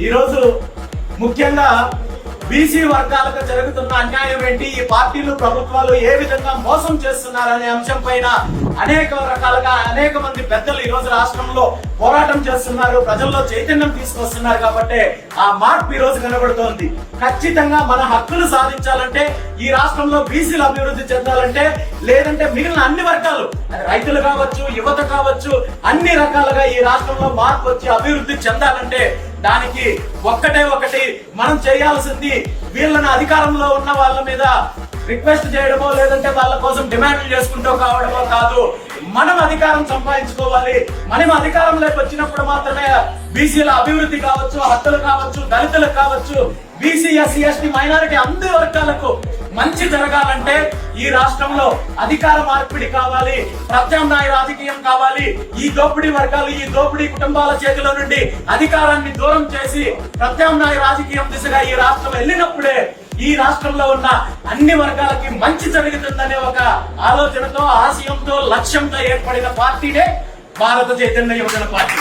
ఈరోజు ముఖ్యంగా బీసీ వర్గాలకు జరుగుతున్న అన్యాయం ఏంటి? ఈ పార్టీలు ప్రభుత్వాలు ఏ విధంగా మోసం చేస్తున్నారనే అంశం పైన అనేక రకాలుగా అనేక మంది పెద్దలు ఈ రోజు రాష్ట్రంలో పోరాటం చేస్తున్నారు ప్రజల్లో చైతన్యం తీసుకొస్తున్నారు కాబట్టి ఆ మార్పు ఈ రోజు కనబడుతోంది. ఖచ్చితంగా మన హక్కులు సాధించాలంటే ఈ రాష్ట్రంలో బీసీలు అభివృద్ధి చెందాలంటే లేదంటే మిగిలిన అన్ని వర్గాలు రైతులు కావచ్చు యువత కావచ్చు అన్ని రకాలుగా ఈ రాష్ట్రంలో మార్పు వచ్చి అభివృద్ధి చెందాలంటే దానికి ఒక్కటే ఒకటి మనం చేయాల్సింది వీళ్ళని అధికారంలో ఉన్న వాళ్ళ మీద రిక్వెస్ట్ చేయడమో లేదంటే వాళ్ళ కోసం డిమాండ్లు చేసుకుంటూ కావడమో కాదు. మనం అధికారం సంపాదించుకోవాలి. మనం అధికారంలోకి వచ్చినప్పుడు మాత్రమే బీసీల అభివృద్ధి కావచ్చు హక్కులు కావచ్చు దళితులకు కావచ్చు బీసీ ఎస్సీ ఎస్టీ మైనారిటీ అందరి వర్గాలకు మంచి జరగాలంటే ఈ రాష్ట్రంలో అధికార మార్పిడి కావాలి ప్రత్యామ్నాయ రాజకీయం కావాలి. ఈ దోపిడీ వర్గాలు ఈ దోపిడీ కుటుంబాల చేతిలో నుండి అధికారాన్ని దూరం చేసి ప్రత్యామ్నాయ రాజకీయం దిశగా ఈ రాష్ట్రం వెళ్ళినప్పుడే ఈ రాష్ట్రంలో ఉన్న అన్ని వర్గాలకి మంచి జరుగుతుందనే ఒక ఆలోచనతో ఆశయంతో లక్ష్యంతో ఏర్పడిన పార్టీనే భారత చైతన్య యువజన పార్టీ.